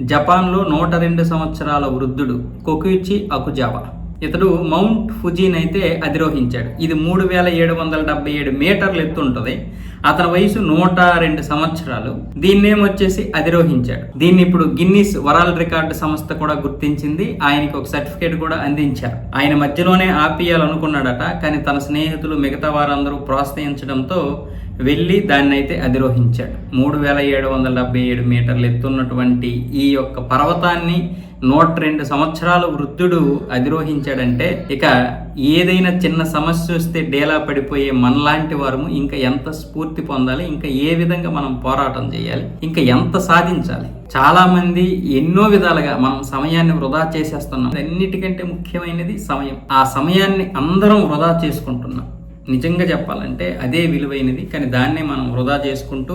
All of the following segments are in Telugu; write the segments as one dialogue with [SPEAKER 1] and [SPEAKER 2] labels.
[SPEAKER 1] జపాన్లో నూట రెండు సంవత్సరాల వృద్ధుడు కొకుయిచి అకుజావా. ఇతడు మౌంట్ ఫుజీని అయితే అధిరోహించాడు. ఇది మూడు వేల ఏడు వందల డెబ్బై ఏడు మీటర్లు ఎత్తు ఉంటుంది. అతని వయసు నూట రెండు సంవత్సరాలు. దీన్నేమో వచ్చేసి అధిరోహించాడు. దీన్ని ఇప్పుడు గిన్నిస్ వరల్డ్ రికార్డు సంస్థ కూడా గుర్తించింది. ఆయనకి ఒక సర్టిఫికేట్ కూడా అందించారు. ఆయన మధ్యలోనే ఆపియాలనుకున్నాడట కానీ తన స్నేహితులు మిగతా వారందరూ ప్రోత్సహించడంతో వెళ్ళి దాన్ని అయితే అధిరోహించాడు. మూడు వేల ఏడు వందల డెబ్బై ఏడు మీటర్లు ఎత్తున్నటువంటి ఈ యొక్క పర్వతాన్ని నూట రెండు సంవత్సరాల వృద్ధుడు అధిరోహించాడంటే ఇక ఏదైనా చిన్న సమస్య వస్తే డేలా పడిపోయే మనలాంటి వారము ఇంకా ఎంత స్ఫూర్తి పొందాలి ఇంకా ఏ విధంగా మనం పోరాటం చేయాలి ఇంకా ఎంత సాధించాలి. చాలామంది ఎన్నో విధాలుగా మనం సమయాన్ని వృధా చేసేస్తున్నాం. అన్నిటికంటే ముఖ్యమైనది సమయం. ఆ సమయాన్ని అందరం వృధా చేసుకుంటున్నాం. నిజంగా చెప్పాలంటే అదే విలువైనది. కానీ దాన్నే మనం వృధా చేసుకుంటూ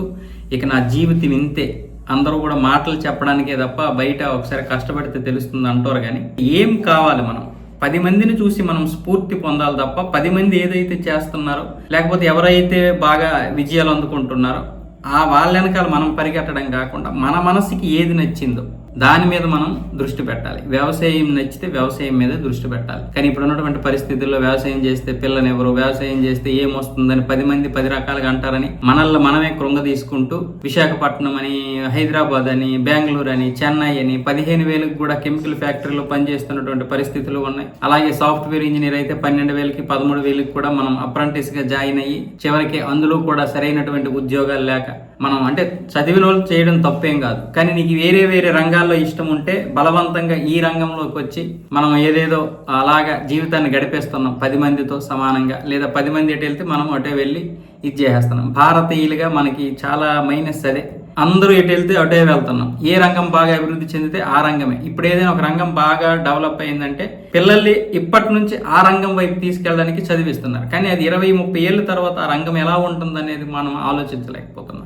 [SPEAKER 1] ఇక నా జీవితం ఇంతే. అందరూ కూడా మాటలు చెప్పడానికే తప్ప బయట ఒకసారి కష్టపడితే తెలుస్తుంది అంటారు కానీ ఏం కావాలి మనం? పది మందిని చూసి మనం స్ఫూర్తి పొందాలి తప్ప పది మంది ఏదైతే చేస్తున్నారో లేకపోతే ఎవరైతే బాగా విజయాలు అందుకుంటున్నారో ఆ వాళ్ళ వెనకాల మనం పరిగెట్టడం కాకుండా మన మనసుకి ఏది నచ్చిందో దాని మీద మనం దృష్టి పెట్టాలి. వ్యవసాయం నచ్చితే వ్యవసాయం మీద దృష్టి పెట్టాలి. కానీ ఇప్పుడు ఉన్నటువంటి పరిస్థితుల్లో వ్యవసాయం చేస్తే పిల్లని ఎవరు వ్యవసాయం చేస్తే ఏమొస్తుందని పది మంది పది రకాలుగా అంటారని మనల్ని మనమే కృంగ తీసుకుంటూ విశాఖపట్నం అని హైదరాబాద్ అని బెంగళూరు అని చెన్నై అని పదిహేను వేలకు కూడా కెమికల్ ఫ్యాక్టరీలో పనిచేస్తున్నటువంటి పరిస్థితులు ఉన్నాయి. అలాగే సాఫ్ట్వేర్ ఇంజనీర్ అయితే పన్నెండు వేలకి పదమూడు వేలకి కూడా మనం అప్రెంటిస్గా జాయిన్ అయ్యి చివరికి అందులో కూడా సరైనటువంటి ఉద్యోగాలు లేక మనం అంటే చదివిన వాళ్ళు చేయడం తప్పేం కాదు. కానీ నీకు వేరే వేరే రంగాలు రంగాల్లో ఇష్టం ఉంటే బలవంతంగా ఈ రంగంలోకి వచ్చి మనం ఏదేదో అలాగా జీవితాన్ని గడిపేస్తున్నాం. పది మందితో సమానంగా లేదా పది మంది ఎటు వెళ్తే మనం అటే వెళ్ళి ఇది చేసేస్తున్నాం. భారతీయులుగా మనకి చాలా మైనస్ అదే. అందరూ ఎటు వెళ్తే అటే వెళ్తున్నాం. ఏ రంగం బాగా అభివృద్ధి చెందితే ఆ రంగమే. ఇప్పుడు ఏదైనా ఒక రంగం బాగా డెవలప్ అయిందంటే పిల్లల్ని ఇప్పటి నుంచి ఆ రంగం వైపు తీసుకెళ్ళడానికి చదివిస్తున్నారు. కానీ అది ఇరవై ముప్పై ఏళ్ళ తర్వాత ఆ రంగం ఎలా ఉంటుందనేది మనం ఆలోచించలేకపోతున్నాం.